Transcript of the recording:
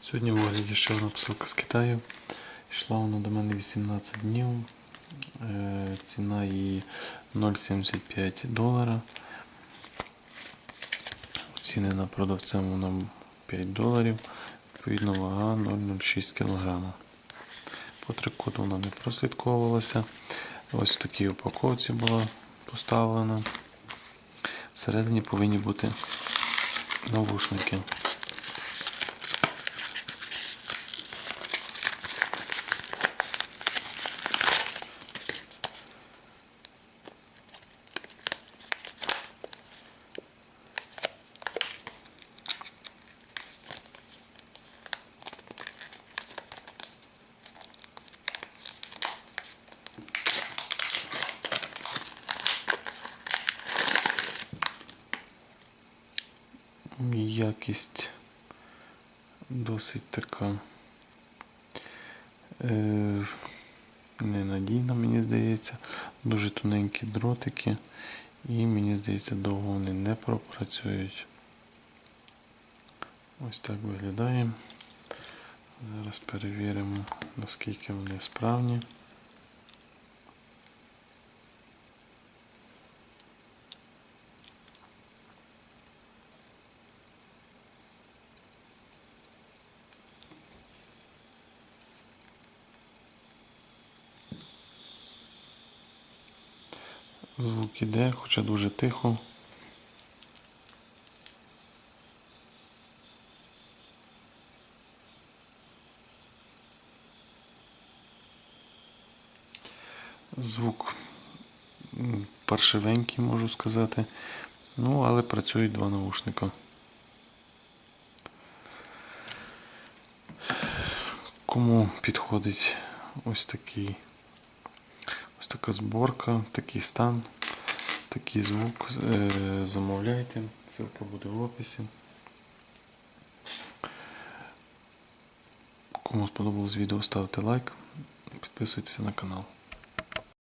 Сьогодні в огляді ще одна посилка з Китаю. Йшла вона до мене 18 днів. Е, Ціна її 0,75 долара. Оцінена продавцем вона 5 доларів. Відповідно, вага 0,06 кг. По трикоту вона не прослідковувалася. Ось в такій упаковці була поставлена. Всередині повинні бути навушники. Якість досить така е, ненадійна, мені здається. Дуже тоненькі дротики, і мені здається, довго вони не пропрацюють. Ось так виглядає. Зараз перевіримо, наскільки вони справні. Звук іде, хоча дуже тихо. Звук паршивенький, можу сказати. Ну, але працюють два наушника. Кому підходить ось такий ось така зборка, такий стан, такий звук. е, Замовляйте, ссылка буде в описі. Кому сподобалось відео, ставте лайк, підписуйтесь на канал.